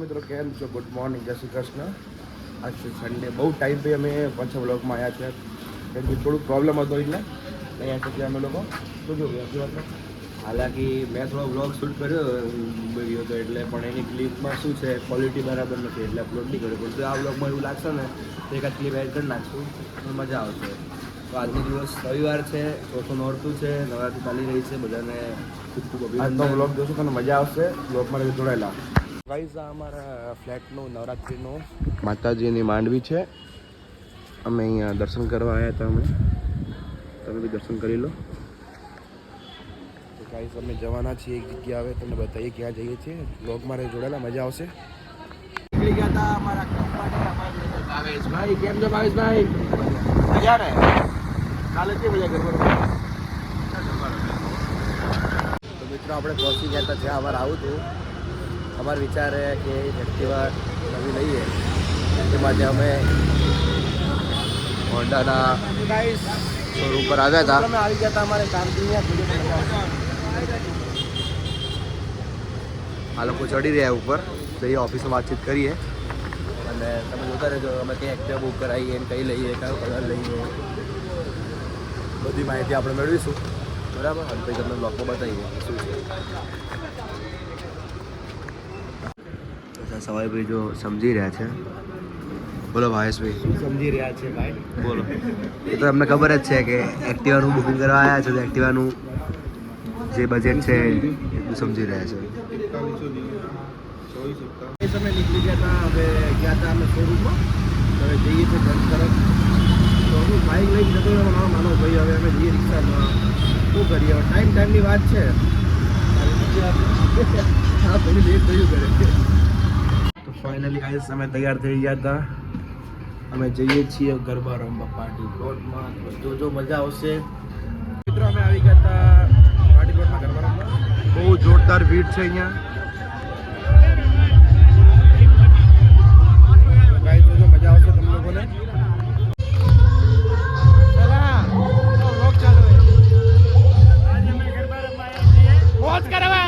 મિત્રો કેમ છો? ગુડ મોર્નિંગ જય શ્રી કૃષ્ણ. આજ છે સન્ડે બહુ ટાઈમ પછી અમે પાછા બ્લોગમાં આવ્યા છે કેમ કે થોડુંક પ્રોબ્લેમ હતો એટલે અહીંયા આવી અમે લોકો. શું જો હાલાકી મેં થોડો વ્લોગ શૂટ કર્યો વીડિયો તો એટલે પણ એની ક્લિપમાં શું છે? ક્વોલિટી બરાબર નથી એટલે અપલોડ નહીં કર્યો. પણ જો આ બ્લોગમાં એવું લાગશે ને તો એકાદ ક્લિપ એડ કરી નાખશું તો મજા આવશે. તો આજનો દિવસ રવિવાર છે ચોથું નોરતું છે નવરાત્રી ચાલી રહી છે બધાને ખૂબ ખૂબ અભિનંદન. વ્લોગ જોશું તમને મજા આવશે. વ્લોગમાં જોડાયેલા. ગાઈઝ આ અમારા ફ્લેટનું નવરાત્રિનું માતાજીની માંડવી છે. અમે અહીંયા દર્શન કરવા આવ્યા હતા અમે તમે બી દર્શન કરી લો. તો ગાઈઝ અમે જવાના છીએ એક જગ્યા આવે તમને બતાવીએ ક્યાં જઈએ છીએ. વ્લોગમાં મારે જોડાયેલા મજા આવશે. નીકળી ગયા હતા અમારા ભાવેશભાઈ. કેમ છો ભાવેશભાઈ? મજા ને? કાલે કે મજા કરવાનું તો મિત્રો આપણે પહોંચી ગયા હતા જ્યાં અમારે આવું હતું. અમારો વિચાર છે કે એક્ટિવા નવી લઈએ. માટે અમે હોન્ડાના શોરૂમ પર આવ્યા હતા. અમે આવી ગયા હતા અમારે આ લોકો ચડી રહ્યા ઉપર. જઈએ ઓફિસમાં વાતચીત કરીએ. અને તમે જોતા રહેજો અમે કઈ એક્ટિવા બુક કરાવીએ કઈ લઈએ કયો કલર લઈએ. બધી માહિતી આપણે મેળવીશું. બરાબર? અને પછી તમને બ્લોગમાં બતાવીએ. શું છે? સવાઈભાઈ જો સમજી રહ્યા છે. બોલો ભાવેશભાઈ સમજી રહ્યા છે ભાઈ. બોલો. એ તો તમને ખબર જ છે કે એક્ટિવાનું બુકિંગ કરવા આવ્યા છે તો એક્ટિવાનું જે બજેટ છે એટલું સમજી રહ્યા છે. તમે નીકળી ગયા હતા હવે ગયા હતા અમે શોરૂમમાં હવે જઈએ છીએ ઘર તરફ. તો હું બાઇક લઈને જતો રહ્યો મારો નાનો ભાઈ હવે અમે જઈએ રિક્ષામાં. શું કરીએ? હવે ટાઈમ ટાઈમની વાત છે. હા પછી લેટ થયું કરે ફાઇનલી ગાઈસ અમે તૈયાર થઈ ગયા હતા. અમે જઈએ છીએ ગરબા રમવા પાર્ટી પ્લોટમાં જોજો મજા આવશે. મિત્રો અમે આવી ગયા હતા પાર્ટી પ્લોટમાં ગરબા રમવા. બહુ જોરદાર ભીડ છે અહીંયા. ગાઈસ જોજો મજા આવશે તમને લોકોને. કરવા